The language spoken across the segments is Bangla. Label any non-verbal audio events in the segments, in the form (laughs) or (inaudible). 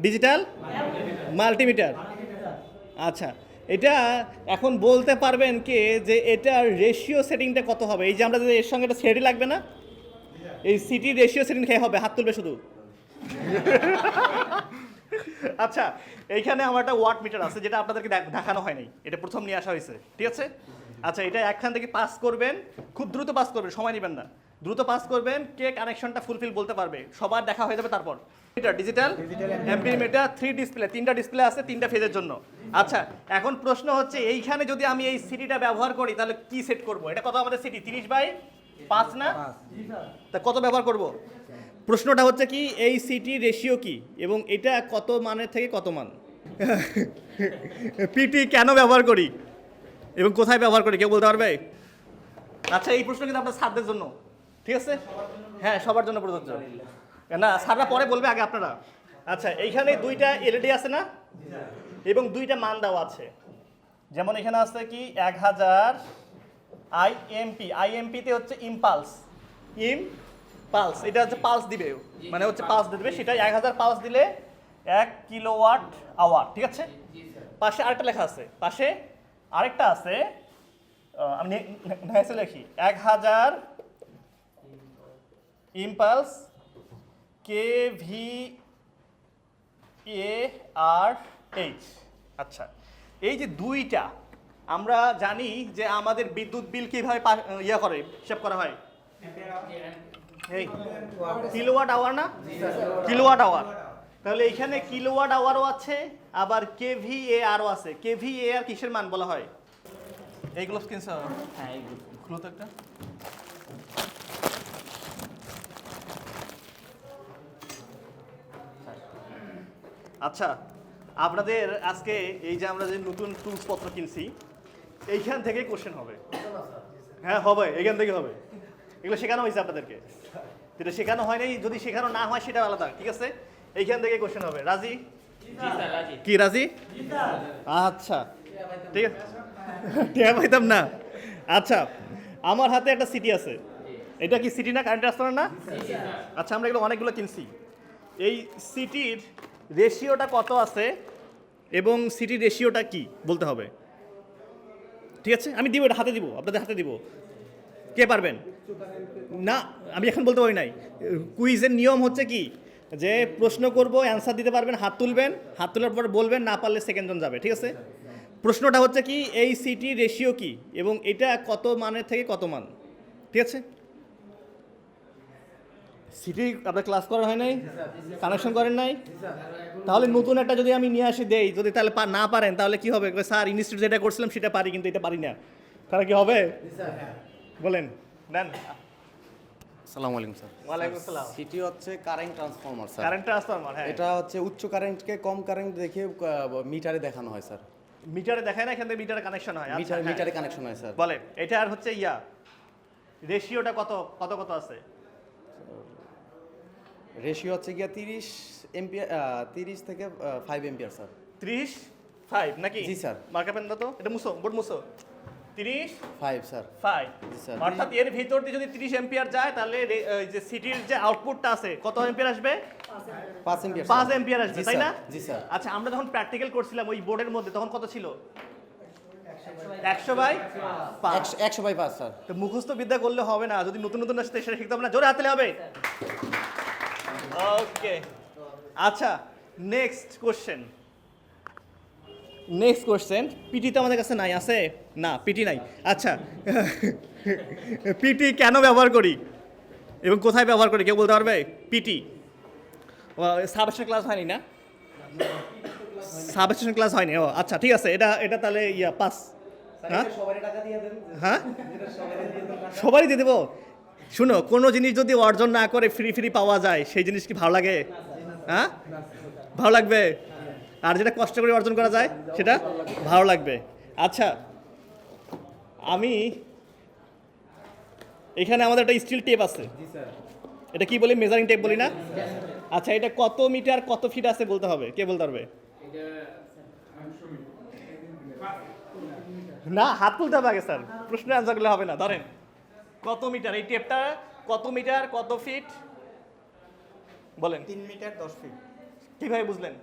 ডিজিটাল মাল্টিমিটার আচ্ছা এটা এখন বলতে পারবেন কে যে এটার রেশিও সেটিংটা কত হবে? এই যে আমরা এর সঙ্গে একটা সেটি লাগবে না, এই সিটি রেশিও সেটিং খেয়ে হবে, হাত তুলবে শুধু। (laughs) আচ্ছা এইখানে আমার একটা ওয়াট মিটার আছে, যেটা আপনাদেরকে দেখ- দেখানো হয়নি এটা প্রথম নিয়ে আসা হয়েছে, ঠিক আছে? আচ্ছা এটা একখান থেকে পাস করবেন, খুব দ্রুত পাস করবেন, সময় নেবেন না। দ্রুত পাস করবেন কে কানেকশনটা ফুলফিল বলতে পারবে সবার দেখা হয়ে যাবে তারপর। Meter digital amp meter three display তিনটা ডিসপ্লে আছে তিনটা ফেজের জন্য। আচ্ছা এখন প্রশ্ন হচ্ছে এইখানে যদি আমি এই সিটিটা ব্যবহার করি তাহলে কি সেট করব? এটা কত আমাদের সিটি তিরিশ বাই পাঁচ না? তা কত ব্যবহার করব? প্রশ্নটা হচ্ছে কি এই সিটি রেশিও কি? এবং এটা কত মানের থেকে কত মান? (laughs) পিটি কেন ব্যবহার করি? এবং কোথায় ব্যবহার করি কেউ বলতে পারবে? আচ্ছা এই প্রশ্ন কিন্তু আপনার ছাত্রদের জন্য। ঠিক আছে? হ্যাঁ সবার জন্য প্রযোজ্য। না, স্যাররা পরে বলবে আগে আপনারা। আচ্ছা এইখানে দুইটা এলইডি আছে না? এবং দুইটা মান দেওয়া আছে। যেমন এখানে আছে কি, এক হাজার আইএমপি আইএমপিতে হচ্ছে ইমপালস ইম পালস এটা হচ্ছে পালস দিবে। মানে হচ্ছে পালস দিবে সেটা এক হাজার পালস দিলে এক কিলোওয়াট আওয়ার ঠিক আছে? পাশে আরেকটা লেখা আছে। পাশে আরেকটা আছে আমি লিখি। এক হাজার impulse K V A R H আচ্ছা এই যে দুইটা আমরা জানি যে আমাদের বিদ্যুৎ বিল কীভাবে ইয়ে করে হিসাব করা হয়? এই কিলোওয়াট আওয়ার না? কিলোওয়াট আওয়ার তাহলে এখানে কিলোওয়াট আওয়ারও আছে আবার কেভি এ আরও আছে। কেভি এ আর কিসের মান বলা হয়? এইগুলো কিনছ হ্যাঁ খুলো তো একটা। আচ্ছা আপনাদের আজকে এই যে আমরা যে নতুন টুলস পত্র কিনছি এইখান থেকে কোশ্চেন হবে। হ্যাঁ হবে এখান থেকে হবে। এগুলো শেখানো হয়েছে আপনাদেরকে। যেটা শেখানো হয়নি যদি শেখানো না হয় সেটা আলাদা ঠিক আছে? এইখান থেকে কোশ্চেন হবে। রাজি? কি রাজি? আচ্ছা। ঠিক আছে। টিয়া পাইতাম না। আচ্ছা আমার হাতে একটা সিটি আছে। এটা কি সিটি না কারেন্ট ট্রান্সফার না? আচ্ছা আমরা এগুলো অনেকগুলো কিনছি। এই সিটির রেশিওটা কত আছে এবং সিটি রেশিওটা কি বলতে হবে। ঠিক আছে? আমি দিব, এটা হাতে দিব, আপনাদের হাতে দিব। কে পারবেন? না, আমি এখন বলতে পারি নাই। কুইজের নিয়ম হচ্ছে কি? যে প্রশ্ন করব, অ্যান্সার দিতে পারবেন, হাত তুলবেন, হাত তোলার পর বলবেন, না পারলে সেকেন্ড জন যাবে, ঠিক আছে? প্রশ্নটা হচ্ছে কি, এই সিটি রেশিও কি এবং এটা কত মানের থেকে কত মান? ঠিক আছে? সিটি আপনার ক্লাস করা হয় নাই? কানেকশন করেন নাই? তাহলে নতুন একটা যদি আমি নিয়ে আসি দেই যদি তাহলে না পারেন তাহলে কি হবে? স্যার ইনস্টিটিউট যেটা করছিলাম সেটা পারি কিন্তু এটা পারি না। তাহলে কি হবে? বলেন নেন। আসসালামু আলাইকুম স্যার। ওয়ালাইকুম আসসালাম। সিটি হচ্ছে current transformer sir. Current transformer হ্যাঁ। এটা হচ্ছে উচ্চ কারেন্টকে কম কারেন্ট দেখে মিটারে দেখানো হয় স্যার। মিটারে দেখায় না এখান থেকে মিটারে কানেকশন হয়। আচ্ছা, মিটার হ্যাঁ। মিটারে কানেকশন হয় স্যার। বলেন এটার হচ্ছে ইয়া রেশিওটা কত কত কত আছে? রেশিও হচ্ছে গিয়া তিরিশ এমপিয়ার তিরিশ থেকে ফাইভ এমপিয়ার স্যার ত্রিশ ফাইভ নাকি? জি, স্যার। মার্কা পেন তো। এটা মুসো বোর্ড মুসো তিরিশ ফাইভ স্যার ফাইভ জি, স্যার। অর্থাৎ এর ভিতর দিয়ে যদি তিরিশ এম্পিয়ার যায় তাহলে যে সিটির যে আউটপুটটা আছে কত এম্পিয়ার আসবে? পাঁচ এমপিয়ার পাঁচ এম্পিয়ার আসবে তাই না? জি স্যার আচ্ছা আমরা যখন প্র্যাকটিক্যাল করছিলাম ওই বোর্ডের মধ্যে তখন কত ছিল? একশো বাই পাঁচ। একশো একশো বাই পাঁচ স্যার তো মুখস্থ বিদ্যা করলে হবে না যদি নতুন নতুন আসতে সেটা শিখতে হবে না। জোরে হাতে হবে। ওকে আচ্ছা next question next question PT তো আমাদের কাছে নাই আছে? না পিটি নাই। আচ্ছা (laughs) পিটি কেন ব্যবহার করি? এবং কোথায় ব্যবহার করি কেউ বলতে পারবে? পিটি সাবস্টেশন ক্লাস হয়নি না? সাবস্টেশন ক্লাস হয়নি ও আচ্ছা ঠিক আছে এটা এটা তাহলে ইয়া পাস হ্যাঁ? হ্যাঁ? সবারই দিয়ে দেবো? শুনো কোনো জিনিস যদি অর্জন না করে ফ্রি ফ্রি পাওয়া যায় সেই জিনিস কি ভালো লাগে? হ্যাঁ? ভালো লাগবে? আর যেটা কষ্ট করে অর্জন করা যায় সেটা ভালো লাগবে। আচ্ছা আমি এখানে আমাদের একটা স্টিল টেপ আছে। এটা কি বলি? মেজারিং টেপ বলি না? আচ্ছা এটা কত মিটার কত ফিট আছে বলতে হবে? কে বলতে পারবে? না হাত তুলতে হবে আগে স্যার। প্রশ্নের আনসার করলে হবে না ধরেন। কত মিটার? এই টেপটা কত মিটার কত ফিট? বলেন। তিন মিটার দশ ফিট। কীভাবে বুঝলেন?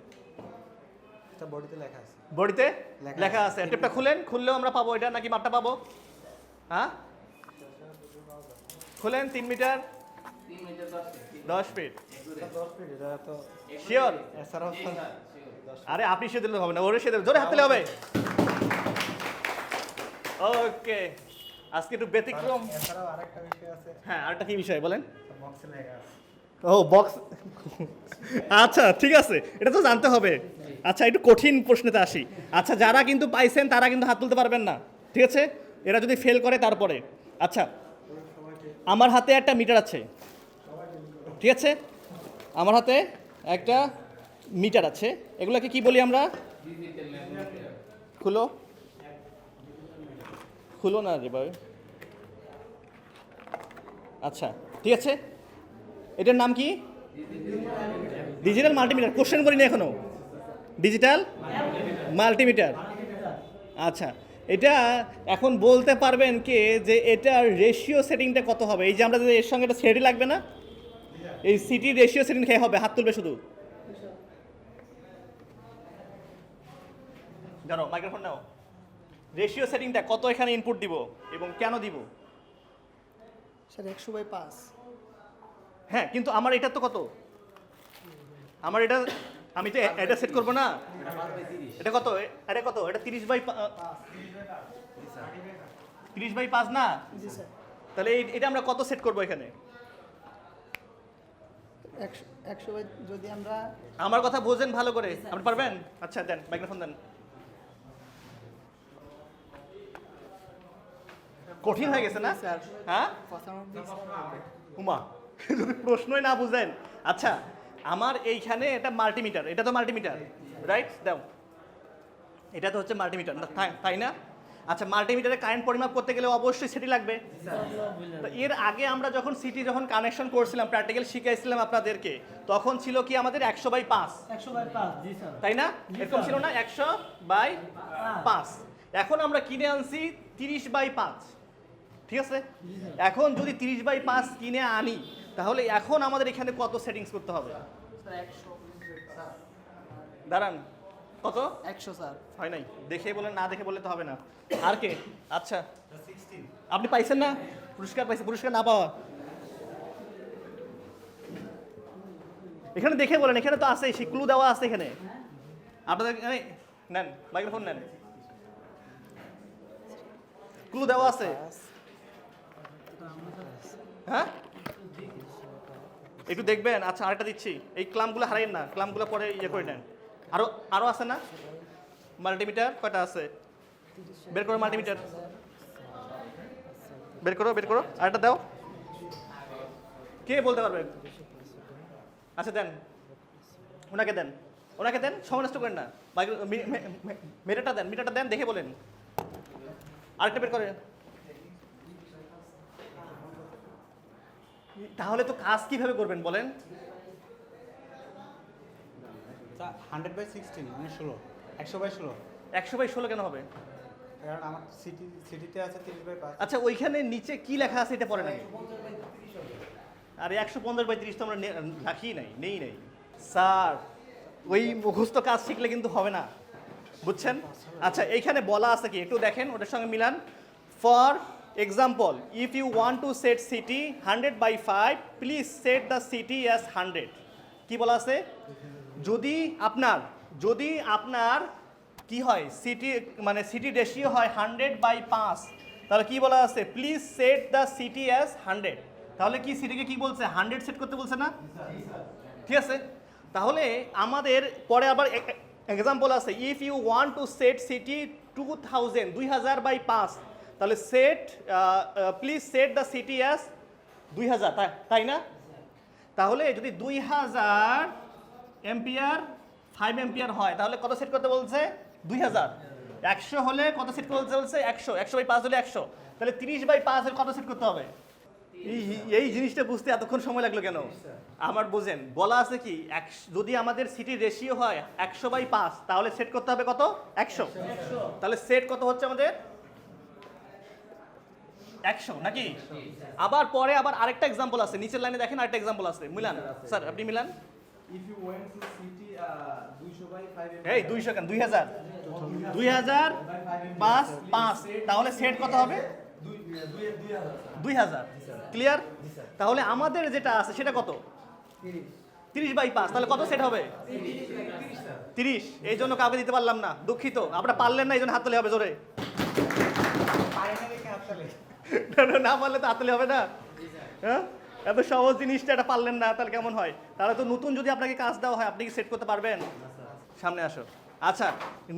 বডিতে লেখা আছে। বডিতে লেখা আছে। টেপটা খুলেন খুললেও আমরা পাবো এটা নাকি মাপটা পাবো? হ্যাঁ? খুলেন তিন মিটার। দশ ফিট। দশ ফিট। এটা তো শিওর? আরে আপনি সে দিলে হবে না ওরে সে দেবে জোরে হাত দিলে হবে। ওকে। আজকে একটু ব্যতিক্রম। হ্যাঁ আরেকটা কি বিষয় বলেন? ও বক্স আচ্ছা ঠিক আছে। এটা তো জানতে হবে। আচ্ছা একটু কঠিন প্রশ্নেতে আসি। আচ্ছা যারা কিন্তু পাইছেন তারা কিন্তু হাত তুলতে পারবেন না। ঠিক আছে? এরা যদি ফেল করে তারপরে। আচ্ছা আমার হাতে একটা মিটার আছে। ঠিক আছে? আমার হাতে একটা মিটার আছে। এগুলোকে কি বলি আমরা? খুলো। খুলো না রে ভাই। আচ্ছা ঠিক আছে? এটার নাম কি? ডিজিটাল মাল্টিমিটার কোশ্চেন করিনি এখনও। ডিজিটাল মাল্টিমিটার আচ্ছা এটা এখন বলতে পারবেন কে যে এটার রেশিও সেটিংটা কত হবে? এই যে আমরা এর সঙ্গে একটা সেটি লাগবে না, এই সিটির রেশিও সেটিং খেয়ে হবে? হাত তুলবে শুধু। জানো মাইক্রোফোন নাও। রেশিও সেটিংটা কত এখানে ইনপুট দিব এবং কেন দিব? স্যার একশো বাই পাঁচ। হ্যাঁ কিন্তু আমার এটা তো কত? আমার এটা আমি তো এটা সেট করব না? এটা কত? এটা কত? এটা তিরিশ বাই তিরিশ বাই পাঁচ না? তাহলে এটা আমরা কত সেট করব এখানে? একশো একশো বাই যদি আমরা আমার কথা বোঝেন ভালো করে। আপনি পারবেন? আচ্ছা দেন মাইক্রোফোন দেন। কঠিন হয়ে গেছে না? স্যার। হ্যাঁ? যদি প্রশ্নই না বুঝেন। আচ্ছা আমার এইখানে এটা মাল্টিমিটার এটা তো মাল্টিমিটার রাইট দাও। এটা তো হচ্ছে মাল্টিমিটার না তাই- না? আচ্ছা মাল্টিমিটারে কারেন্ট পরিমাপ করতে গেলে অবশ্যই সিটি লাগবে। তো এর আগে আমরা যখন সিটি যখন কানেকশন করছিলাম প্র্যাকটিক্যাল শিখাইছিলাম আপনাদেরকে তখন ছিল কি আমাদের একশো বাই পাঁচ? একশো বাই পাঁচ জি স্যার। তাই না? এরকম ছিল না? একশো বাই পাঁচ। এখন আমরা কিনে আনছি তিরিশ বাই পাঁচ। ঠিক আছে? এখন যদি তিরিশ বাই পাঁচ কিনে আনি তাহলে এখন আমাদের এখানে কত সেটিংস করতে হবে? দাঁড়ান। কত? একশো স্যার। হয় নাই। দেখে বলে না দেখে বলে তো হবে না। আর কে? আচ্ছা। আপনি পাইছেন না? পুরস্কার পাইছেন। পুরস্কার না পাওয়া। এখানে দেখে বলেন এখানে তো আছে সেই ক্লু দেওয়া আছে এখানে। আপনাদের নেন মাইক্রোফোন নেন। ক্লু দেওয়া আছে। হ্যাঁ? একটু দেখবেন আচ্ছা আরেকটা দিচ্ছি। এই ক্লামগুলো হারাইন না ক্লামগুলো পরে ইয়ে করে নেন। আরও আরও আছে না? মাল্টিমিটার, কয়টা আছে? বের করো মাল্টিমিটার। বের করো বের করো, আরেকটা দাও। কে বলতে পারবে? আচ্ছা দেন। ওনাকে দেন। ওনাকে দেন, সময় নষ্ট করেন না। মাইক্রো- মি- মে- মে- মিটারটা দেন মিটারটা দেন, দেখে বলেন। আরেকটা বের করেন। তাহলে তো কাজ কীভাবে করবেন বলেন? হান্ড্রেড বাই সিক্সটিন মানে ষোলো। একশো বাই ষোলো। একশো বাই ষোলো কেন হবে? কারণ আমার সিটি সিটিতে আছে তিরিশ বাই পাঁচ। আচ্ছা ওইখানে নিচে কি লেখা আছে এটা পড়ে নাকি আরে একশো পঞ্চাশ বাই তিরিশ তো আমরা রাখি নাই নেই নাই। স্যার ওই মুখস্থ কাজ শিখলে কিন্তু হবে না। বুঝছেন? আচ্ছা এইখানে বলা আছে কি? একটু দেখেন ওটার সঙ্গে Milan. For example if you want to set CT hundred by five please set the CT as hundred কি বলা আছে? যদি আপনার যদি আপনার কি হয় সিটি মানে সিটি রেশিও হয় হান্ড্রেড বাই পাঁচ, তাহলে কি বলা আছে? Please set the CT as hundred তাহলে কি সিটিকে কি বলছে? হান্ড্রেড সেট করতে বলছে না? ঠিক আছে? তাহলে আমাদের পরে আবার এক্সাম্পল আছে। If you want to set CT two thousand দুই হাজার বাই পাঁচ তাহলে set please set the CT as দুই হাজার তাই না? তাহলে যদি দুই হাজার এম্পিয়ার ফাইভ এম্পিয়ার হয় তাহলে কত সেট করতে বলছে? দুই হাজার। একশো হলে কত সেট করতে বলছে? একশো। একশো বাই পাঁচ হলে একশো। তাহলে তিরিশ বাই পাঁচ হলে কত সেট করতে হবে? এই এই জিনিসটা বুঝতে এতক্ষণ সময় লাগল কেন? আমার বুঝেন বলা আছে কি যদি আমাদের সিটির রেশিও হয় একশো বাই পাঁচ তাহলে সেট করতে হবে কত? একশো। তাহলে সেট কত হচ্ছে আমাদের? একশো নাকি? আবার পরে আবার আরেকটা এক্সাম্পল আছে নিচের লাইনে দেখেন আরেকটা এক্সাম্পল আছে। মিলান স্যার আপনি মিলান? ফাইভ এই দুইশো কেন? দুই হাজার? দুই হাজার পাঁচ পাঁচ। তাহলে সেট কত হবে? দুই হাজার। ক্লিয়ার তাহলে আমাদের যেটা আছে সেটা কত? তিরিশ বাই পাঁচ। তাহলে কত সেট হবে? তিরিশ। এই জন্য কাউকে দিতে পারলাম না। দুঃখিত। আপনারা পারলেন না এই জন্য হাত হাততালি হবে জোরে। না, না, পারলে তো হাততালি হবে না। হ্যাঁ? এত সহজ জিনিসটা এটা পারলেন না তাহলে কেমন হয়? তাহলে তো নতুন যদি আপনাকে কাজ দেওয়া হয় আপনি কি সেট করতে পারবেন? সামনে আসো। আচ্ছা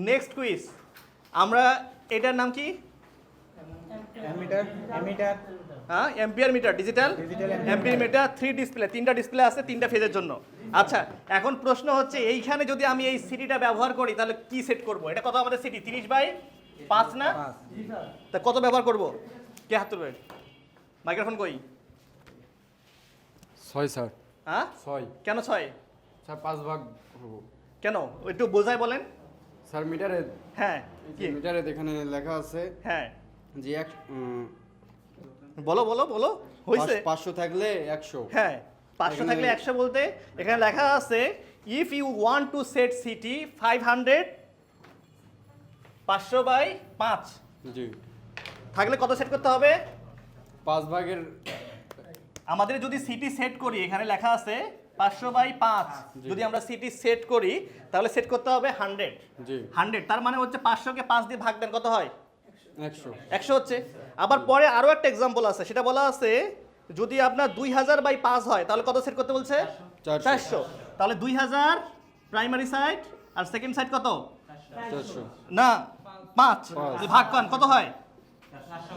নেক্সট কুইজ আমরা এটার নাম কি? হ্যাঁ ampere meter digital ampere meter three display তিনটা ডিসপ্লে আছে তিনটা ফেজের জন্য। আচ্ছা এখন প্রশ্ন হচ্ছে এইখানে যদি আমি এই সিটিটা ব্যবহার করি তাহলে কি সেট করব? এটা কত আমাদের সিটি তিরিশ বাই পাঁচ না? তা কত ব্যবহার করব? কে হাত তুলবে মাইক্রোফোন কই? ছয় স্যার। হ্যাঁ? ছয়। কেন ছয়? স্যার পাঁচ ভাগ হব। কেন? একটু বোঝায় বলেন। স্যার মিটারে হ্যাঁ মিটারে এখানে লেখা আছে হ্যাঁ। যে এক বলো বলো বলো। পাঁচ- পাঁচশো থাকলে একশো। হ্যাঁ পাঁচশো থাকলে একশো বলতে এখানে লেখা আছে if you want to set CT five hundred পাঁচশো বাই পাঁচ. জি। থাকলে কত সেট করতে হবে? পাঁচ ভাগের আমাদের যদি সিটি সেট করি এখানে লেখা আছে পাঁচশো বাই পাঁচ। যদি আমরা সিটি সেট করি তাহলে সেট করতে হবে হান্ড্রেড হান্ড্রেড তার মানে হচ্ছে পাঁচশোকে পাঁচ দিয়ে ভাগ দেন কত হয়? একশো। একশো হচ্ছে। আবার পরে আরও একটা এক্সাম্পল আছে সেটা বলা আছে যদি আপনার দুই হাজার বাই পাঁচ হয় তাহলে কত সেট করতে বলছে? চারশো। তাহলে দুই হাজার প্রাইমারি সাইড আর সেকেন্ড সাইড কত? না পাঁচ। ভাগ করেন কত হয়?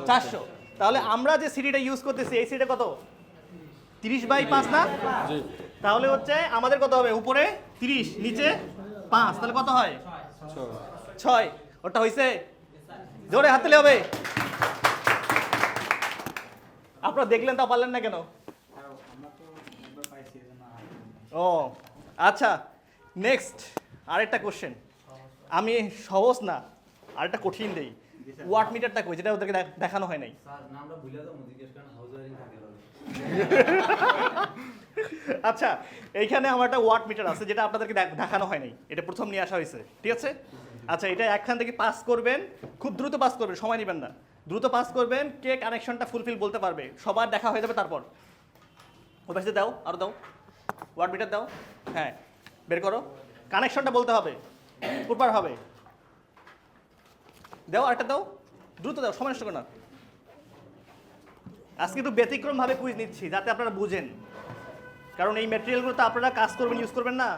চারশো। তাহলে আমরা যে সিডিটা ইউজ করতেছি এই সিডিটা কত? তিরিশ বাই পাঁচ না? তাহলে হচ্ছে আমাদের কত হবে? উপরে তিরিশ নিচে পাঁচ। তাহলে কত হয়? ছয়। ওটা হয়েছে জোরে হাত হাতলে হবে। আপনারা দেখলেন তা পারলেন না কেন? ও আচ্ছা। নেক্সট আরেকটা কোশ্চেন আমি সহজ না আরেকটা কঠিন দেই। ওয়াট মিটারটা কই? যেটা ওদেরকে দেখানো হয় নাই। (laughs) আচ্ছা এইখানে আমার একটা ওয়াট মিটার আছে যেটা আপনাদেরকে দেখ- দেখানো হয় নাই। এটা প্রথম নিয়ে আসা হয়েছে ঠিক আছে? আচ্ছা এটা একখান থেকে পাস করবেন খুব দ্রুত পাস করবেন সময় নেবেন না। দ্রুত পাস করবেন কে কানেকশনটা ফুলফিল বলতে পারবে সবার দেখা হয়ে যাবে তারপর। ও পাশে দাও আরও দাও। ওয়াট মিটার দাও। হ্যাঁ বের করো। কানেকশনটা বলতে হবে প্রপার হবে। দাও, আরেকটা দাও। দ্রুত দাও, সময় নষ্ট না। আজকে একটু ব্যতিক্রমভাবে কুইজ নিচ্ছি, যাতে আপনারা বুঝেন। কারণ এই ম্যাটেরিয়ালগুলো তো আপনারা কাজ করবেন ইউজ করবেন না।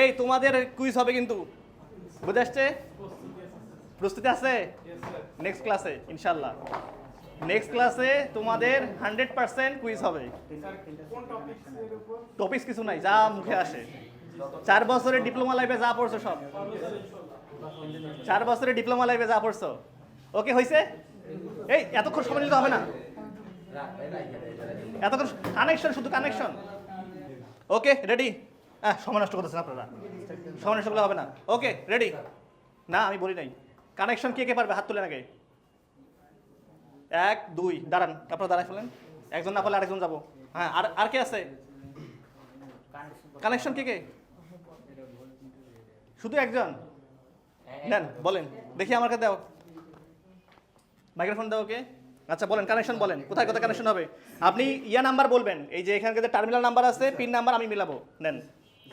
এই, তোমাদের কুইজ হবে কিন্তু। বুঝে আসছে? প্রস্তুতি আছে? নেক্সট ক্লাসে ইনশাল্লাহ নেক্সট ক্লাসে তোমাদের হান্ড্রেড পার্সেন্ট কুইজ হবে। টপিক্স কিছু নাই, যা মুখে আসে। চার বছরের ডিপ্লোমা লাইফে যা পড়ছো সব। চার বছরের ডিপ্লোমা লাইফে যা পড়ছো। ওকে হয়েছে এই, এতক্ষণ সময় নিতে হবে না। এতক্ষণ কানেকশন শুধু কানেকশন ওকে রেডি হ্যাঁ সময় নষ্ট করতেছেন আপনারা। সময় নষ্ট করলে হবে না। ওকে রেডি না, আমি বলি নাই। কানেকশন কে কে পারবে? হাত তুলে আগে। এক, দুই, দাঁড়ান। আপনারা দাঁড়ায় ফেলেন। একজন না পারলে আরেকজন যাব। হ্যাঁ আর আর কে আছে? কানেকশন কে কে? শুধু একজন? নেন বলেন। দেখি আমার কাছে দাও। মাইক্রোফোন দাও ওকে। আচ্ছা বলেন কানেকশন বলেন। কোথায় কোথায় কানেকশন হবে? আপনি ইয়া নাম্বার বলবেন। এই যে এখানকার যে টার্মিনাল নাম্বার আছে পিন নাম্বার আমি মিলাবো। নেন।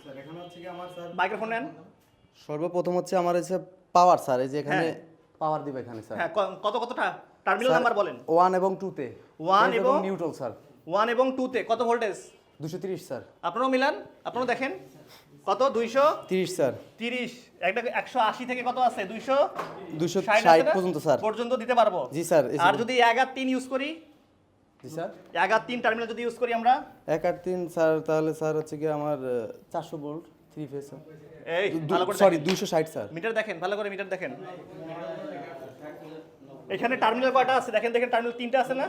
স্যার এখানে হচ্ছে কি আমার স্যার মাইক্রোফোন নেন। সর্বপ্রথম হচ্ছে আমার হচ্ছে পাওয়ার স্যার। এই যে এখানে হ্যাঁ। পাওয়ার দিবে এখানে স্যার। হ্যাঁ কত কতটা? টার্মিনাল নাম্বার বলেন। ওয়ান এবং টুতে One এবং- নিউট্রাল স্যার। ওয়ান এবং টুতে কত ভোল্টেজ দুশো তিরিশ স্যার। আপনারাও মিলান। আপনারাও দেখেন। কত? দুইশো? তিরিশ স্যার। তিরিশ। একটা একশো আশি থেকে কত আছে? দুইশো? দুশো ষাট? পর্যন্ত স্যার। পর্যন্ত দিতে পারব? জি স্যার আর যদি এক আর তিন ইউজ করি? জি স্যার। এক আর তিন টার্মিনাল যদি ইউজ করি আমরা? এক আট তিন স্যার তাহলে স্যার হচ্ছে কি আমার চারশো ভোল্ট থ্রি ফেজ এই ভালো করে সরি। দুশো ষাট স্যার। মিটার দেখেন ভালো করে মিটার দেখেন। এখানে টার্মিনাল কয়টা আছে? দেখেন দেখেন টার্মিনাল তিনটা আছে না?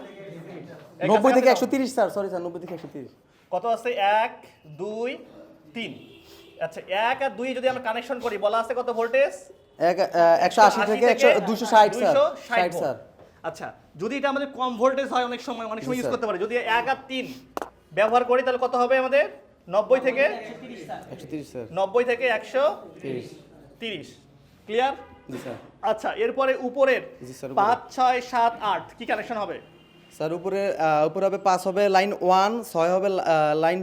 এই নব্বই থেকে। একশো তিরিশ স্যার সরি স্যার নব্বই থেকে একশো তিরিশ। কত আছে? এক দুই তিন। আচ্ছা এক আর দুই যদি আমরা কানেকশন করি বলা আছে কত ভোল্টেজ এক একশো আশি থেকে দুশো ষাট স্যার। 260 স্যার। আচ্ছা যদি এটা আমাদের কম ভোল্টেজ হয় অনেক সময় অনেক সময় ইউজ করতে পারে। যদি এক আর তিন ব্যবহার করি তাহলে কত হবে আমাদের? নব্বই থেকে স্যার। নব্বই থেকে একশো তিরিশ। ক্লিয়ার জি স্যার। আচ্ছা এরপরে উপরের পাঁচ ছয় সাত আট কি কানেকশন হবে? স্যার উপরে উপরে হবে পাঁচ হবে লাইন ওয়ান ছয় হবে লাইন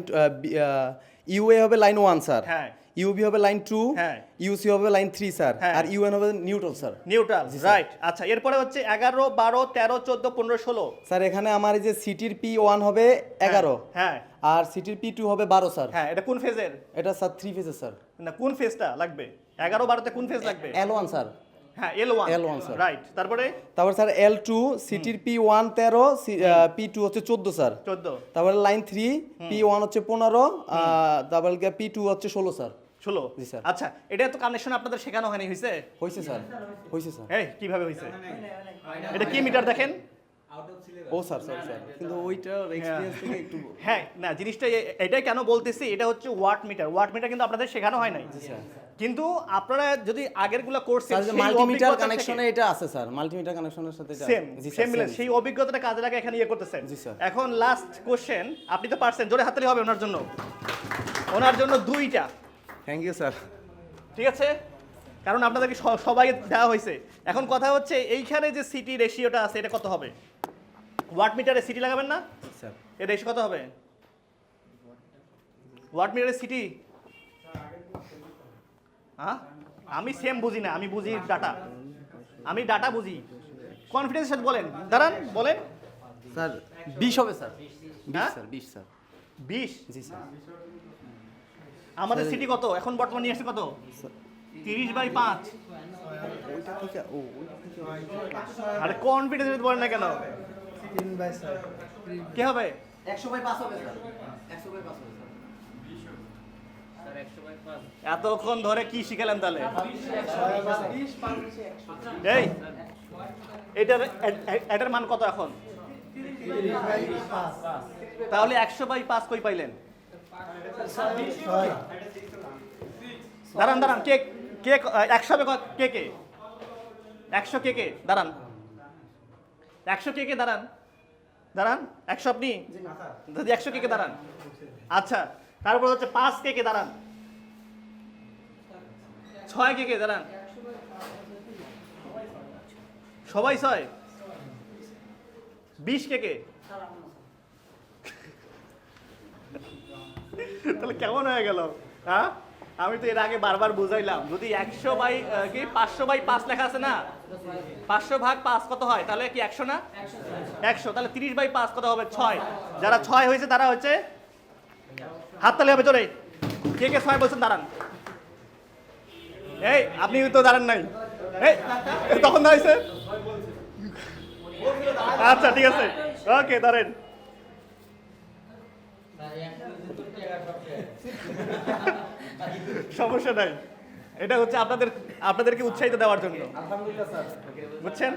ইউএ হবে লাইন ওয়ান স্যার হ্যাঁ। ইউবি হবে লাইন টু হ্যাঁ। ইউসি হবে লাইন থ্রি স্যার হ্যাঁ। আর ইউএন হবে নিউট্রাল স্যার নিউট্রাল রাইট আচ্ছা এরপরে হচ্ছে এগারো বারো তেরো চোদ্দ পনেরো ষোলো। স্যার এখানে আমার এই যে সিটির পি ওয়ান হবে এগারো। হ্যাঁ। আর সিটির পি টু হবে বারো স্যার হ্যাঁ এটা কোন ফেজের এটা স্যার থ্রি ফেজের স্যার না কোন ফেজটা লাগবে? এগারো বারোতে কোন ফেজ লাগবে? এল ওয়ান স্যার হ্যাঁ এল L1 স্যার। রাইট তারপরে? তারপর স্যার এল টু সিটির পি ওয়ান তেরো পি টু হচ্ছে চোদ্দ স্যার। চোদ্দ। তারপরে লাইন থ্রি পি ওয়ান হচ্ছে পনেরো তারপরে পি টু হচ্ছে ষোলো স্যার। ষোলো? জি, স্যার। আচ্ছা এটা তো কানেকশন আপনাদের শেখানো হয়নি হয়েছে হয়েছে স্যার। হয়েছে স্যার এই কীভাবে হয়েছে এটা কি মিটার দেখেন? ও স্যার স্যার স্যার কিন্তু ওইটার এক্সপিরিয়েন্স থেকে একটু হ্যাঁ না জিনিসটা এ- কেন বলতেছি এটা হচ্ছে ওয়াট মিটার। ওয়াট মিটার কিন্তু আপনাদের শেখানো হয় নাই। কিন্তু আপনারা যদি আগেরগুলো কোর্স মাল্টিমিটার কানেকশনে এটা আছে স্যার মাল্টিমিটার কানেকশনের সাথে সেম সেম মিলে সেই অভিজ্ঞতাটা কাজে লাগে এখানে ইয়ে করতেছেন। এখন লাস্ট কোশ্চেন আপনি তো পারছেন জোরে হাতালি হবে ওনার জন্য। ওনার জন্য দুইটা। থ্যাংক ইউ স্যার ঠিক আছে? কারণ আপনাদেরকে সবাই দেওয়া হয়েছে। এখন কথা হচ্ছে এইখানে যে সিটি রেশিওটা আছে এটা কত হবে? ওয়াট মিটারে সিটি লাগাবেন না? স্যার। এর রেশিও কত হবে? ওয়াট মিটারে সিটি হ্যাঁ? আমি সেম বুঝি না আমি বুঝি ডাটা আমি ডাটা বুঝি। কনফিডেন্সের সাথে বলেন। দাঁড়ান বলেন। স্যার বিশ হবে স্যার। বিশ হ্যাঁ? স্যার বিশ স্যার। বিশ? জি স্যার। আমাদের সিটি কত? এখন বর্তমানে নিয়ে আসছে কত? তিরিশ বাই পাঁচ। ওইটা থেকে ও আরে কনফিডেন্স বলেন না কেন? তিন বাই স্যার কি হবে? একশো বাই পাঁচ হবে স্যার। একশো বাই পাঁচ হবে স্যার। এতক্ষণ ধরে কি শিখালেন তাহলে? এই এটার এটার মান কত এখন? তাহলে একশো বাই পাঁচ কই পাইলেন? দাঁড়ান দাঁড়ান কে কে একশো কে কে একশো কে কে? দাঁড়ান। একশো কে কে? দাঁড়ান। দাঁড়ান। একশো আপনি? যদি একশো কে কে দাঁড়ান। আচ্ছা তারপর হচ্ছে পাঁচ কে কে? দাঁড়ান। ছয় কে কে? দাঁড়ান। সবাই ছয়? বিশ কে কে? তাহলে কেমন হয়ে গেল? হ্যাঁ? আমি তো এর আগে বারবার বুঝাইলাম, যদি একশো বাই কি পাঁচশো বাই পাঁচ লেখা আছে না? পাঁচশো ভাগ পাঁচ কত হয়? তাহলে কি একশো না? একশো, তাহলে তিরিশ বাই পাঁচ কত হবে? ছয়। যারা ছয় হয়েছে, তারা হচ্ছে হাততালি হবে তোরে কে কে ছয় বলছেন, দাঁড়ান। এই, আপনি তো দাঁড়ান নাই। এই তখন দাঁড়াইছে? আচ্ছা ঠিক আছে। ওকে, দাঁড়েন। (laughs) সমস্যা নাই। এটা হচ্ছে আপনাদের আপনাদেরকে উৎসাহিত দেওয়ার জন্য। বুঝছেন?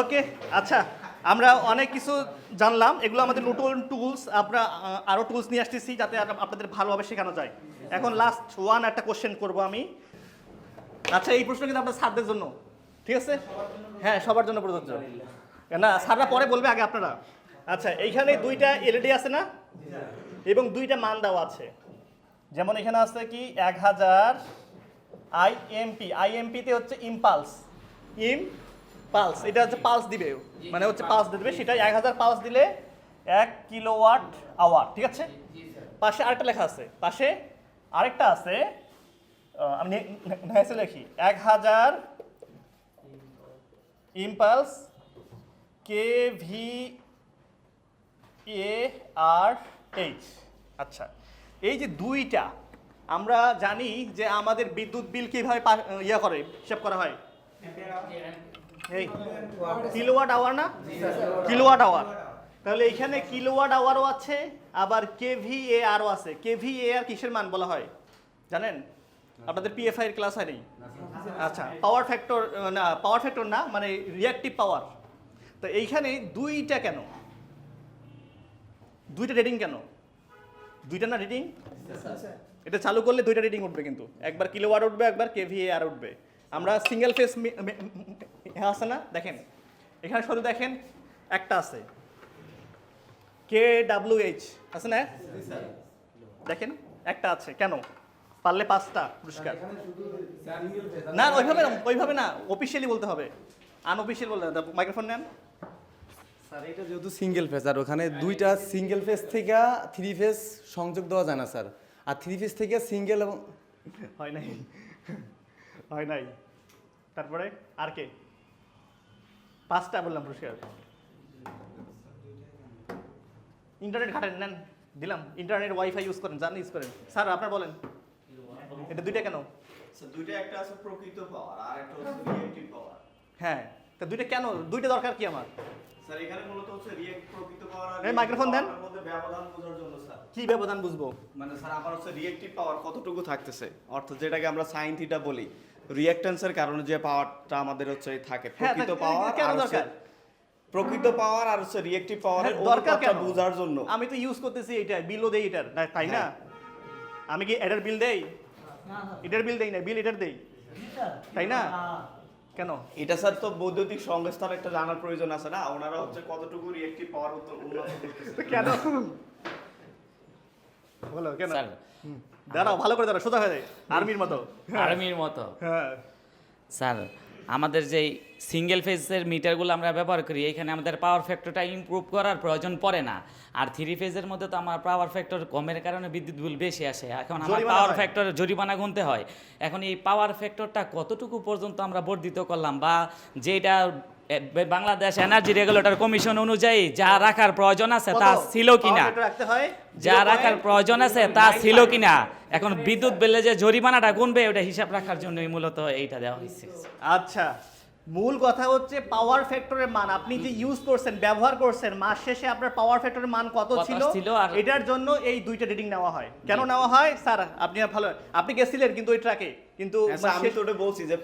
ওকে আচ্ছা আমরা অনেক কিছু জানলাম। এগুলো আমাদের নতুন টুলস আমরা আরও টুলস নিয়ে আসতেছি যাতে আপনাদের ভালোভাবে শেখানো যায়। এখন লাস্ট ওয়ান একটা কোশ্চেন করব আমি। আচ্ছা এই প্রশ্ন কিন্তু আপনার স্যারদের জন্য। ঠিক আছে? হ্যাঁ সবার জন্য প্রযোজ্য। না স্যাররা পরে বলবে আগে আপনারা। আচ্ছা এইখানে দুইটা এলইডি আছে না? এবং দুইটা মান দেওয়া আছে। যেমন এখানে আছে কি? এক হাজার আইএমপি আইএমপিতে হচ্ছে ইম্পালস ইম পালস এটা হচ্ছে পালস দিবে। মানে হচ্ছে পালস দিবে সেটা এক হাজার পালস দিলে এক কিলোওয়াট আওয়ার ঠিক আছে? পাশে আরেকটা লেখা আছে। পাশে আরেকটা আছে আমি নেসে লিখি। এক হাজার impulse K V A R H আচ্ছা এই যে দুইটা, আমরা জানি যে আমাদের বিদ্যুৎ বিল কীভাবে ইয়া করে, হিসাব করা হয়? এই কিলোওয়াট আওয়ার না? কিলোওয়াট আওয়ার তাহলে এখানে কিলোওয়াট আওয়ারও আছে, আবার কেভি এ আরও আছে। কেভি এ আর কিসের মান বলা হয়? জানেন? আপনাদের পিএফআই এর ক্লাস হয়নি আচ্ছা পাওয়ার ফ্যাক্টর না পাওয়ার ফ্যাক্টর না মানে রিয়াক্টিভ পাওয়ার তো এইখানে দুইটা কেন? দুইটা রেটিং কেন? দুইটা না রেটিং এটা চালু করলে দুইটা রেটিং উঠবে কিন্তু। একবার কিলো কিলোওয়াট উঠবে একবার কেভিএ আর উঠবে। আমরা সিঙ্গেল ফেস আছে না? দেখেন। এখানে শুধু দেখেন একটা আছে। কে ডাব্লিউ এইচ আছে না? দেখেন একটা আছে। কেন? পারলে পাঁচটা পুরস্কার। না ওইভাবে না ওইভাবে না অফিসিয়ালি বলতে হবে। আনঅফিসিয়াল বলতে হবে। মাইক্রোফোন নেন। স্যার এটা যেহেতু সিঙ্গেল ফেস আর ওখানে দুইটা সিঙ্গেল ফেস থেকে থ্রি ফেস সংযোগ দেওয়া যায় না স্যার। আর থ্রি ফেস থেকে সিঙ্গেল এবং হয় নাই। হয় নাই। তারপরে আর কে? পাঁচটা বললাম পুরস্কার। ইন্টারনেট ঘাটেন নেন। দিলাম। ইন্টারনেট ওয়াইফাই ইউজ করেন জান ইউজ করেন। স্যার আপনার বলেন এটা দুইটা কেন? দুইটা একটা আছে প্রকৃত পাওয়ার আর একটা হচ্ছে রিয়েক্টিভ পাওয়ার হ্যাঁ তা দুইটা কেন? দুইটা দরকার কি আমার? স্যার এখানে মূলত হচ্ছে রিয়েক্ট প্রকৃত পাওয়ার এই মাইক্রোফোন দেন। মধ্যে ব্যবধান বোঝার জন্য স্যার। কি ব্যবধান বুঝব? মানে স্যার আমার হচ্ছে রিয়েক্টিভ পাওয়ার কতটুকু থাকতেছে? অর্থাৎ যেটাকে আমরা সাইন থিটা বলি। রিঅ্যাকট্যান্সের কারণে যে পাওয়ারটা আমাদের হচ্ছে থাকে। হ্যাঁ, প্রকৃত পাওয়ার কেন দরকার? প্রকৃত পাওয়ার আর হচ্ছে রিয়েক্টিভ পাওয়ারের হ্যাঁ, দরকার অনুপাতটা কেন? বোঝার জন্য। আমি তো ইউজ করতেছি এটা বিলও দেই এটার তাই না? হ্যাঁ। আমি কি এটার বিল দেই? এটার বিল দেই না বিল এটার দেই। তাই না? কেন? এটা স্যার তো বৈদ্যুতিক সংস্থার একটা জানার প্রয়োজন আছে না? ওনারা হচ্ছে কতটুকু রিয়েক্টিভ পাওয়ার উন্নত কেন? বলো কেন? স্যার দাঁড়াও ভালো করে দাঁড়াও সোজা হয়ে যায় আর্মির মতো। আর্মির মতো। হ্যাঁ। স্যার আমাদের যেই সিঙ্গেল ফেজের মিটারগুলো আমরা ব্যবহার করি এখানে আমাদের পাওয়ার ফ্যাক্টরটা ইম্প্রুভ করার প্রয়োজন পড়ে না। আর থ্রি ফেজের মধ্যে তো আমার পাওয়ার ফ্যাক্টর কমের কারণে বিদ্যুৎ বিল বেশি আসে। এখন আমার পাওয়ার। ফ্যাক্টর জরিমানা গুনতে হয়। এখন এই পাওয়ার ফ্যাক্টরটা কতটুকু পর্যন্ত আমরা বর্ধিত করলাম বা যেটা বাংলাদেশ এনার্জি রেগুলেটর কমিশন অনুযায়ী যা রাখার প্রয়োজন আছে তা ছিল কিনা? যা রাখার প্রয়োজন আছে তা ছিল কিনা? এখন বিদ্যুৎ বিলে যে জরিমানাটা গুনবে ওটা হিসাব রাখার জন্যই মূলত এইটা দেওয়া হয়েছে। আচ্ছা। মূল কথা হচ্ছে পাওয়ার ফ্যাক্টরের মান। আপনি যে ইউজ করছেন ব্যবহার করছেন মাস শেষে আপনার পাওয়ার ফ্যাক্টরের মান কত ছিল? এটার জন্য এই দুইটা রিডিং নেওয়া হয়। কেন নেওয়া হয়? স্যার আপনি ভালো আপনি গেছিলেন কিন্তু ওই ট্রাকে কিন্তু হ্যাঁ, আমি তো ওটা বলছি যে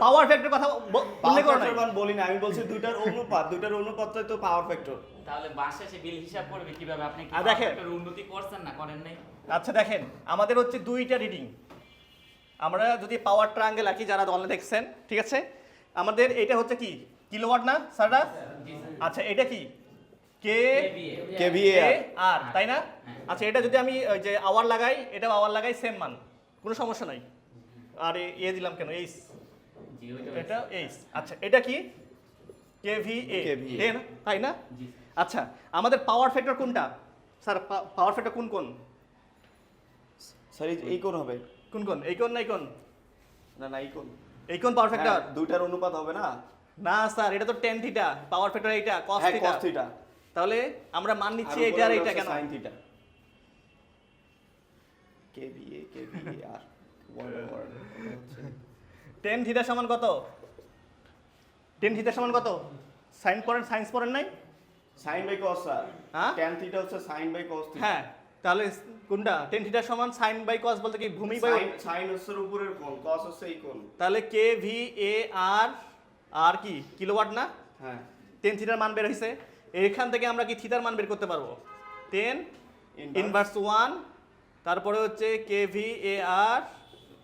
পাওয়ার ফ্যাক্টর কথা ব- উল্লেখ করো নাই। মান বলি না আমি বলছি দুইটার অনুপাত। দুইটার অনুপাতটাই তো পাওয়ার ফ্যাক্টর তাহলে বাসে সে বিল হিসাব করবে কীভাবে? আপনি কি দেখেন। উন্নতি করছেন না করেন নাই? আচ্ছা দেখেন আমাদের হচ্ছে দুইটা রিডিং আমরা যদি পাওয়ার ট্রায়াঙ্গেল আঁকি যারা দলে দেখছেন ঠিক আছে? আমাদের এটা হচ্ছে কি? কিলোওয়াট না স্যাররা? আচ্ছা এটা কি? কে কেভিএ আর তাই না? আচ্ছা এটা যদি আমি ওই যে আওয়ার লাগাই এটা আওয়ার লাগাই সেম মান। কোনো সমস্যা নাই। আর এ- এ দিলাম কেন? এইস এটা এইস আচ্ছা এটা কি? কেভিএ KVA না তাই না? আচ্ছা আমাদের পাওয়ার ফ্যাক্টর কোনটা? স্যার পাওয়ার ফ্যাক্টর কোন কোন? স্যার এই কোন হবে? কোন কোন? এই কোন না এই কোন? না না এই কোন? এই কোন পাওয়ার ফ্যাক্টর হ্যাঁ, দুইটার অনুপাত হবে না? না স্যার এটা তো টেন থিটা পাওয়ার ফ্যাক্টর এইটা হ্যাঁ থিটা cos থিটা তাহলে আমরা মান নিচ্ছি এটা আর হচ্ছে কেন? sin থিটা কেভিএ কেভিএ আর ওয়ান ওভার টেন থিটা সমান কত? টেন থিটা সমান কত? সাইন পড়েন সায়েন্স পড়েন নাই? Sin বাই cos স্যার হ্যাঁ? tan থিটা হচ্ছে sin বাই cos থিটা হ্যাঁ তাহলে কোনটা? টেন থিটা সমান সাইন বাই কস বলতে কি? ভূমি বাই sin হচ্ছে উপরের কোণ cos হচ্ছে এই কোণ। তাহলে কে ভি এ আর আর কি? কিলোওয়াট না? হ্যাঁ। টেন থিটার মান বের হয়েছে এখান থেকে আমরা কি থিটার মান বের করতে পারব? টেন. ইনভার্স ওয়ান তারপরে হচ্ছে K V A R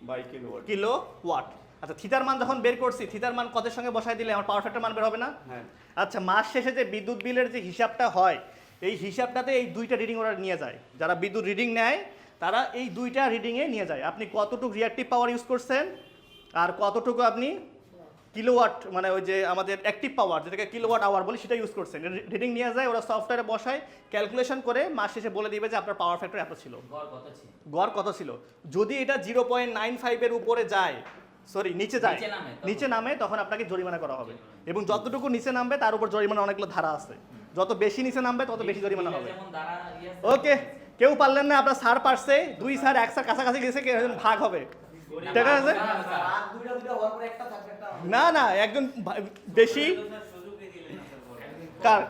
by kilowatt kilo watt আচ্ছা থিতার মান যখন বের করছি থিতার মান কতের সঙ্গে বসাই দিলে আমার পাওয়ার ফ্যাক্টর মান বের হবে না? হ্যাঁ। আচ্ছা মাস শেষে যে বিদ্যুৎ বিলের যে হিসাবটা হয় এই হিসাবটাতে এই দুইটা রিডিং ওরা নিয়ে যায়। যারা বিদ্যুৎ রিডিং নেয় তারা এই দুইটা রিডিংয়ে নিয়ে যায়। আপনি কতটুকু রিয়াক্টিভ পাওয়ার ইউজ করছেন আর কতটুকু আপনি কিলোওয়াট মানে ওই যে আমাদের অ্যাক্টিভ পাওয়ার যেটাকে কিলোওয়াট আওয়ার বলি সেটা ইউজ করছেন। রিডিং নিয়ে যায় ওরা সফটওয়্যারে বসায় ক্যালকুলেশন করে মাস শেষে বলে দিবে যে আপনার পাওয়ার ফ্যাক্টর এত ছিল। গড় কত ছিল? কত ছিল? যদি এটা জিরো পয়েন্ট নাইন ফাইভের উপরে যায় সরি নিচে যায়। নিচে নামে, তখন? নিচে নামে তখন আপনাকে জরিমানা করা হবে। এবং যতটুকু নিচে নামবে তার উপর জরিমানা অনেকগুলো ধারা আছে। যত বেশি নিচে নামবে তত বেশি জরিমানা হবে। যেমন দ্বারা আছে, ওকে কেউ পারলেন না আপনার সার পারছে দুই সার এক সার কাছাকাছি গেছে কে একজন ভাগ হবে। ঠিক আছে। না না একজন বেশি। কার?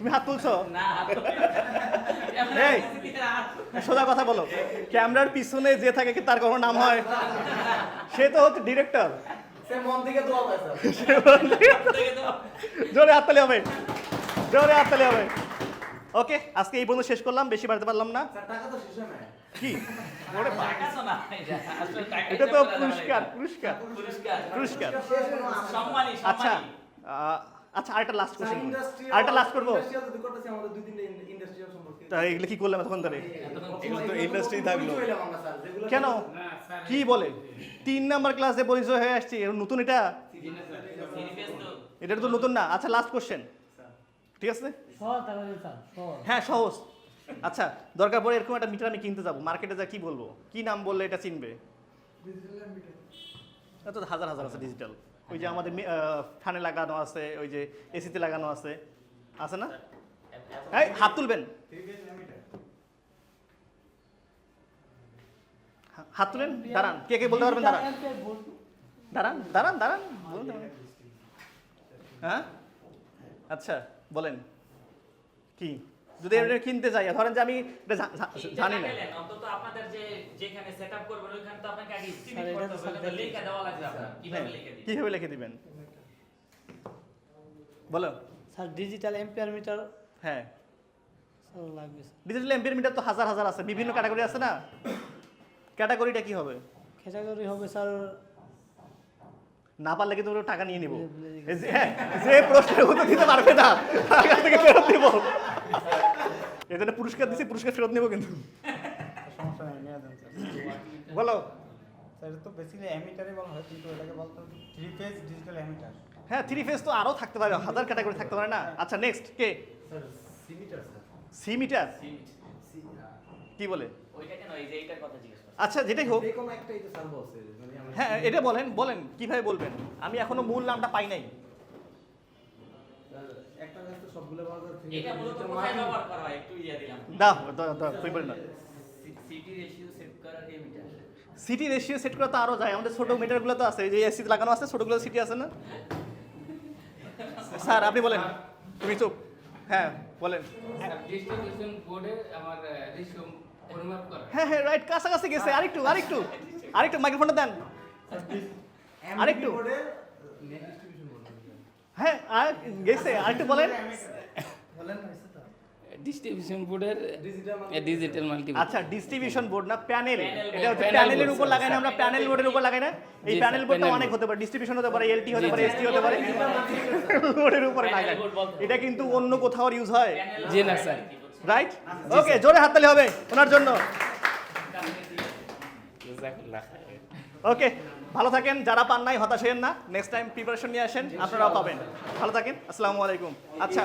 তুমি হাত তুলছো? এই সোজা কথা বলো। ক্যামেরার পিছনে যে থাকে কি তার কোনো নাম হয়? সে তো হচ্ছে ডিরেক্টর জোরে হাততালি হবে। জোরে হাততালি হবে। ওকে আজকে এই পর্যন্ত শেষ করলাম বেশি বাড়তে পারলাম না। কি? ওরে বাবা, টাকা তো না, এটা আসলে টাকা এটা তো পুরস্কার পুরস্কার। পুরস্কার। পুরস্কার আচ্ছা আহ, আচ্ছা আরেকটা লাস্ট কোশ্চেন আরেকটা লাস্ট করব? তা এগুলো কি করলাম তখন ধরে? ইন্ডাস্ট্রি থাকল। কেন? কি বলে? তিন নাম্বার ক্লাসে পরিচয় হয়ে আসছি এর নতুন এটা? এটা তো নতুন না। আচ্ছা লাস্ট কোশ্চেন ঠিক আছে? হ্যাঁ সহজ। আচ্ছা দরকার পড়ে এরকম একটা মিটার আমি কিনতে যাব। মার্কেটে যা কি বলব? কি নাম বললে এটা চিনবে? তো হাজার হাজার আছে ডিজিটাল ওই যে আমাদের ফ্যানে লাগানো আছে, ওই যে এসিতে লাগানো আছে। আছে না? এই, হাত তুলবেন। হাত তুলেন, দাঁড়ান। কে কে বলতে পারবেন? দাঁড়ান। দাঁড়ান দাঁড়ান দাঁড়ান। বলুন। হ্যাঁ? আচ্ছা বলেন। কি? যদি এটা কিনতে যাই ধরেন যে আমি এটা জানি না। অন্তত আপনাদের যে যেখানে সেটআপ করবেন ওইখানে তো আপনাকে আগে এটা করতে হবে লিখে দেওয়া লাগবে আপনার। কীভাবে হ্যাঁ, লিখে দিবেন? কীভাবে লিখে দিবেন? বলো। স্যার ডিজিটাল এম্পিয়ার মিটার হ্যাঁ। ডিজিটাল এম্পিয়ার মিটার তো হাজার হাজার আছে। বিভিন্ন ক্যাটাগরি আছে না? ক্যাটাগরিটা কি হবে? ক্যাটাগরি হবে স্যার। না পারলে কিন্তু টাকা নিয়ে নিব। যে- প্রশ্নের উত্তর দিতে পারবে না টাকা থেকে ফেরত নিব। এখানে পুরস্কার দিছি পুরস্কার ফেরত নিব কিন্তু। সমস্যা নেই নিয়ে দেন বলো। স্যার তো বেসিক্যালি অ্যামিটারই বলা হয় কিন্তু এটাকে বলতে থ্রি ফেজ ডিজিটাল অ্যামিটার হ্যাঁ থ্রি ফেজ তো আরও থাকতে পারে হাজার ক্যাটাগরি থাকতে পারে না। আচ্ছা নেক্সট কে? সি মিটার কি বলে? আচ্ছা যেটাই হোক। মানে হ্যাঁ এটা বলেন বলেন কীভাবে বলবেন? আমি এখনও মূল নামটা পাই নাই। একটা কাজ তো সবগুলো পাওয়া যায় এটা মূলত কোথায় ব্যবহার করা হয়? একটু ইয়া দিলাম। দাও দাও দাও তুই বলেন না। সিটি রেশিও সেট করার এই মিটার সিটি রেশিও সেট করা তো আরও যায় আমাদের ছোটো মিটারগুলো তো আছে এই যে এসি লাগানো আছে ছোটোগুলো সিটি আছে না? (laughs) স্যার আপনি বলেন। তুমি চুপ। হ্যাঁ বলেন। ডিস্ট্রিবিউশন বোর্ডে আমার রেশিও পরিমাপ করা। হ্যাঁ হ্যাঁ রাইট কাছাকাছি গেছে। আরেকটু আরেকটু আরেকটু মাইক্রোফোনটা দেন। আরেকটু। হ্যাঁ আর গেছে আরেকটু বলেন। ডিস্ট্রিবিউশন বোর্ডের ডিজিটাল মাল্টি আচ্ছা ডিস্ট্রিবিউশন বোর্ড না প্যানেল এটা হচ্ছে প্যানেলের উপর লাগাই না আমরা প্যানেল বোর্ডের উপর লাগাই না। এই প্যানেল বোর্ডটা অনেক হতে পারে ডিস্ট্রিবিউশন হতে পারে এলটি হতে পারে। এসটি হতে পারে। বোর্ডের উপরে লাগাই। এটা কিন্তু অন্য কোথাও ইউজ হয়। জি না স্যার রাইট ওকে জোরে হাততালি হবে ওনার জন্য। ওকে ভালো থাকেন, যারা পান নাই হতাশ না। নেক্সট টাইম প্রিপারেশন নিয়ে আসেন, আপনারাও পাবেন। ভালো থাকেন, আসসালামু আলাইকুম। আচ্ছা।